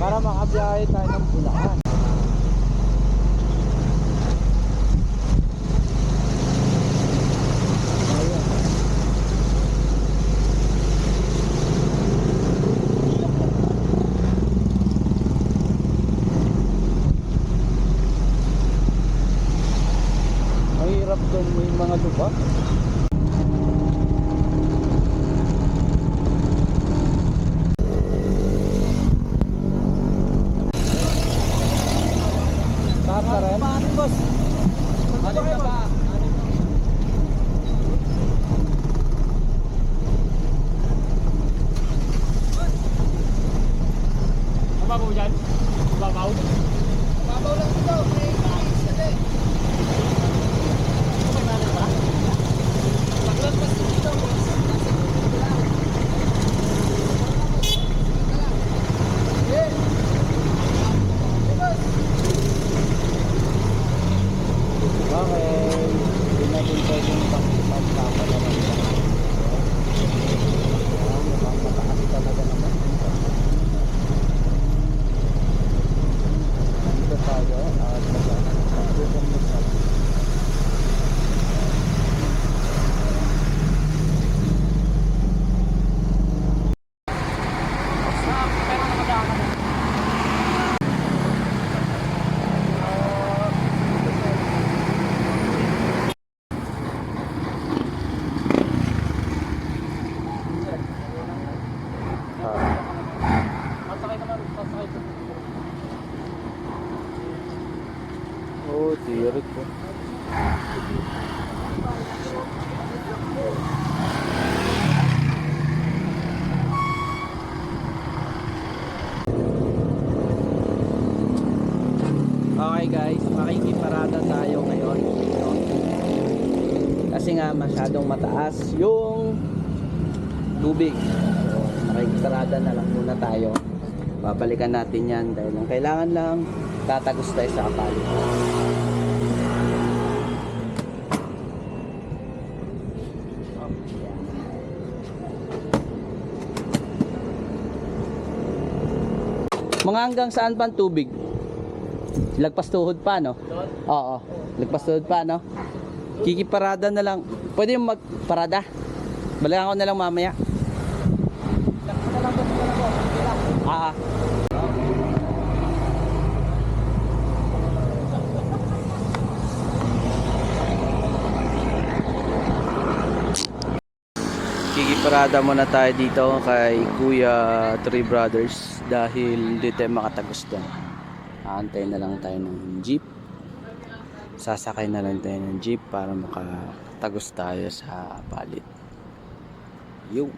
para makabiyahe tayo ng Bulacan. Mahirap doon may mga lupa. Mababaw dyan? Mababaw? Mababaw lang dito. May mais kasi. Okay, malam ba? Paglampas dito. Eh. Eh. Okay. Hindi natin pwedeng pagpapala naman. Ayan, mukhang mataas talaga naman. Dito tayo at magkakasukan mo sa Pero nakadaan ka na. Ah, Sasakay naman, sasakay ko. Oo, tirik ko. Okay guys, makikiparada tayo ngayon. Kasi nga masyadong mataas yung tubig. So, makikiparada na lang muna tayo. Babalikan natin yan dahil ang kailangan lang tatagos tayo sa kapali. Mga hanggang saan pa tubig? Lagpas tuhod pa, no? Oo. Lagpas tuhod pa, no? Kikiparada na lang. Pwede yung magparada. Balikan ko na lang mamaya. Na lang, boss. Laksa na lang, boss. Sige lang. Ah. Kikiparada muna tayo dito kay Kuya Three Brothers dahil hindi tayo makatagos doon. Aantay na lang tayo ng jeep. Sasakay na lang tayo ng jeep para makatagos tayo sa palit. Yung